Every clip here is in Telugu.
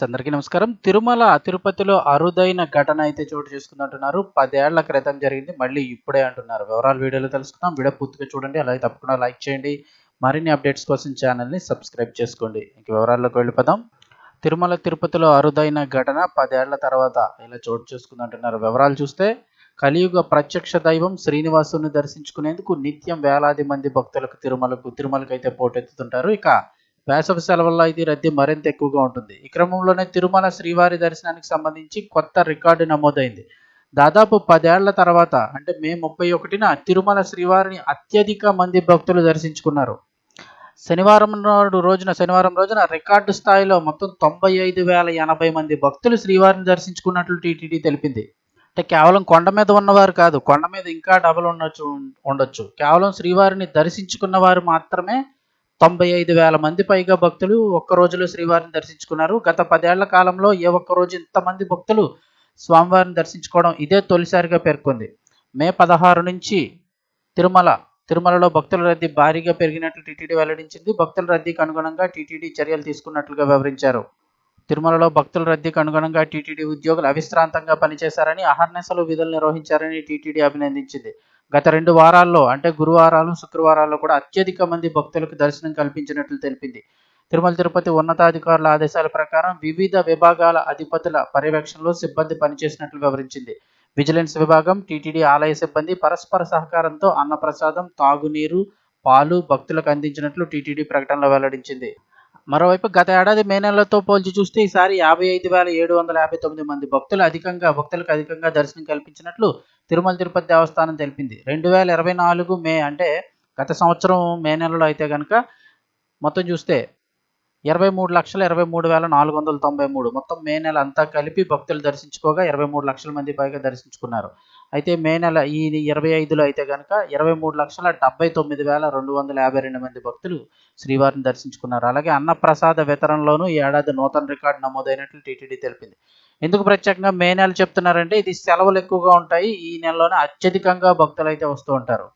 అందరికీ నమస్కారం. తిరుమల తిరుపతిలో అరుదైన ఘటన అయితే చోటు చేసుకుందంటున్నారు. పదేళ్ళ క్రితం జరిగింది. మళ్ళీ ఇప్పుడే అంటున్నారు. వివరాలు వీడియోలో తెలుసుకుందాం. వీడియో పూర్తిగా చూడండి. అలాగే తప్పకుండా లైక్ చేయండి. మరిన్ని అప్డేట్స్ కోసం ఛానల్ని సబ్స్క్రైబ్ చేసుకోండి. ఇంక వివరాల్లోకి వెళ్ళిపోదాం. తిరుమల తిరుపతిలో అరుదైన ఘటన పదేళ్ళ తర్వాత ఇలా చోటు చేసుకుందంటున్నారు. వివరాలు చూస్తే కలియుగ ప్రత్యక్ష దైవం శ్రీనివాసుని దర్శించుకునేందుకు నిత్యం వేలాది మంది భక్తులకు తిరుమలకు తిరుమలకు అయితే పోటెత్తుతుంటారు. ఇక వేసవి సెలవుల్లో ఇది రద్దీ మరింత ఎక్కువగా ఉంటుంది. ఈ క్రమంలోనే తిరుమల శ్రీవారి దర్శనానికి సంబంధించి కొత్త రికార్డు నమోదైంది. దాదాపు పదేళ్ళ తర్వాత అంటే మే ముప్పై ఒకటిన తిరుమల శ్రీవారిని అత్యధిక మంది భక్తులు దర్శించుకున్నారు. శనివారం నాడు రోజున శనివారం రోజున రికార్డు స్థాయిలో మొత్తం తొంభై ఐదు వేల ఎనభై మంది భక్తులు శ్రీవారిని దర్శించుకున్నట్లు టీటీడీ తెలిపింది. అంటే కేవలం కొండ మీద ఉన్నవారు కాదు కొండ మీద ఇంకా డబల్ ఉండొచ్చు ఉండొచ్చు. కేవలం శ్రీవారిని దర్శించుకున్న వారు మాత్రమే తొంభై ఐదు వేల మంది పైగా భక్తులు ఒక్క రోజులో శ్రీవారిని దర్శించుకున్నారు. గత పదేళ్ళ కాలంలో ఏ ఒక్క రోజు ఇంతమంది భక్తులు స్వామివారిని దర్శించుకోవడం ఇదే తొలిసారిగా పేర్కొంది. మే పదహారు నుంచి తిరుమల తిరుమలలో భక్తుల రద్దీ భారీగా పెరిగినట్లు టీటీడీ వెల్లడించింది. భక్తుల రద్దీకి అనుగుణంగా టీటీడీ చర్యలు తీసుకున్నట్లుగా వివరించారు. తిరుమలలో భక్తుల రద్దీకి అనుగుణంగా టీటీడీ ఉద్యోగులు అవిశ్రాంతంగా పనిచేశారని అహర్నిశలు విధులు నిర్వహించారని టీటీడీ అభినందించింది. గత రెండు వారాల్లో అంటే గురువారాలు శుక్రవారాల్లో కూడా అత్యధిక మంది భక్తులకు దర్శనం కల్పించినట్లు తెలిపింది. తిరుమల తిరుపతి ఉన్నతాధికారుల ఆదేశాల ప్రకారం వివిధ విభాగాల అధిపతుల పర్యవేక్షణలో సిబ్బంది పనిచేసినట్లు వివరించింది. విజిలెన్స్ విభాగం టీటీడీ ఆలయ సిబ్బంది పరస్పర సహకారంతో అన్నప్రసాదం తాగునీరు పాలు భక్తులకు అందించినట్లు టీటీడీ ప్రకటనలో వెల్లడించింది. మరోవైపు గత ఏడాది మే నెలతో పోల్చి చూస్తే ఈసారి యాభై ఐదు వేల ఏడు వందల యాభై తొమ్మిది మంది భక్తులు అధికంగా భక్తులకు అధికంగా దర్శనం కల్పించినట్లు తిరుమల తిరుపతి దేవస్థానం తెలిపింది. రెండు వేల ఇరవై నాలుగు మే అంటే గత సంవత్సరం మే నెలలో అయితే కనుక మొత్తం చూస్తే ఇరవై మూడు లక్షల ఇరవై మూడు వేల నాలుగు వందల తొంభై మూడు. మొత్తం మే నెల అంతా కలిపి భక్తులు దర్శించుకోగా ఇరవై మూడు లక్షల మంది పైగా దర్శించుకున్నారు. అయితే మే నెల ఈ ఇరవై ఐదులో అయితే కనుక ఇరవై మూడు లక్షల డెబ్బై తొమ్మిది వేల రెండు వందల యాభై రెండు మంది భక్తులు శ్రీవారిని దర్శించుకున్నారు. అలాగే అన్నప్రసాద వితరణలోనూ ఈ ఏడాది నూతన రికార్డు నమోదైనట్లు టీటీడీ తెలిపింది. ఎందుకు ప్రత్యేకంగా మే నెల చెప్తున్నారంటే ఇది సెలవులు ఎక్కువగా ఉంటాయి. ఈ నెలలోనే అత్యధికంగా భక్తులు అయితే వస్తూ ఉంటారు.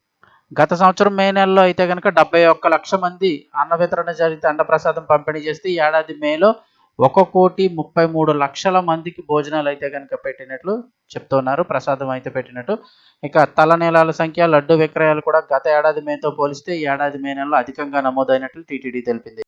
గత సంవత్సరం మే నెలలో అయితే కనుక డెబ్బై ఒక్క లక్ష మంది అన్న వితరణ జరిగితే అన్నప్రసాదం పంపిణీ చేస్తే ఏడాది మేలో ఒక కోటి ముప్పై మూడు లక్షల మందికి భోజనాలు అయితే కనుక పెట్టినట్లు చెప్తున్నారు. ప్రసాదం అయితే పెట్టినట్టు. ఇక తలనీలాల సంఖ్య లడ్డు విక్రయాలు కూడా గత ఏడాది మేతో పోలిస్తే ఏడాది మే నెలలో అధికంగా నమోదైనట్లు టీటీడీ తెలిపింది.